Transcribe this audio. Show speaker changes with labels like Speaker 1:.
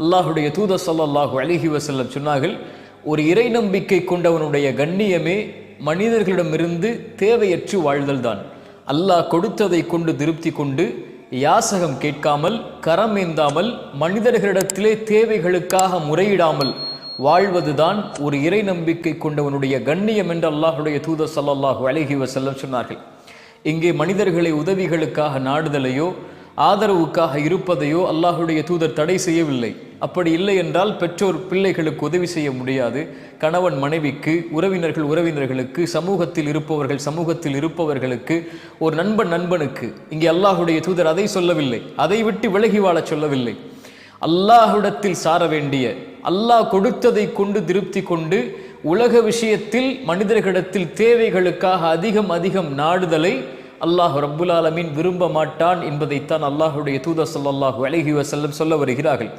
Speaker 1: அல்லாஹுடைய தூத ஸல்லல்லாஹு அலிஹி வசல்லம் சொன்னார்கள் ஒரு இறை நம்பிக்கை கொண்டவனுடைய கண்ணியமே மனிதர்களிடமிருந்து தேவையற்று வாழ்தல் தான். அல்லாஹ் கொடுத்ததை கொண்டு திருப்தி கொண்டு யாசகம் கேட்காமல் கரம் ஏந்தாமல் மனிதர்களிடத்திலே தேவைகளுக்காக முறையிடாமல் வாழ்வதுதான் ஒரு இறை நம்பிக்கை கொண்டவனுடைய கண்ணியம் என்று அல்லாஹுடைய தூத சல்லாஹு அலைஹி வசல்லம் சொன்னார்கள். இங்கே மனிதர்களை உதவிகளுக்காக நாடுதலையோ ஆதரவுக்காக இருப்பதையோ அல்லாஹுடைய தூதர் தடை செய்யவில்லை. அப்படி இல்லை என்றால் பெற்றோர் பிள்ளைகளுக்கு உதவி செய்ய முடியாது. கணவன் மனைவிக்கு உறவினர்கள் உறவினர்களுக்கு சமூகத்தில் இருப்பவர்கள் சமூகத்தில் இருப்பவர்களுக்கு ஒரு நண்பன் நண்பனுக்கு இங்கே அல்லாஹுடைய தூதர் அதை சொல்லவில்லை. அதை விட்டு விலகி வாழச் சொல்லவில்லை. அல்லாஹுடத்தில் சார வேண்டிய அல்லாஹ் கொடுத்ததை கொண்டு திருப்தி கொண்டு உலக விஷயத்தில் மனிதர்களிடத்தில் தேவைகளுக்காக அதிகம் அதிகம் நாடுதலை அல்லாஹ் ரப்புல் ஆலமீன் விரும்ப மாட்டான் என்பதைத்தான் அல்லாஹுடைய தூதர் ஸல்லல்லாஹு அலைஹி வசல்லம் சொல்ல வருகிறார்கள்.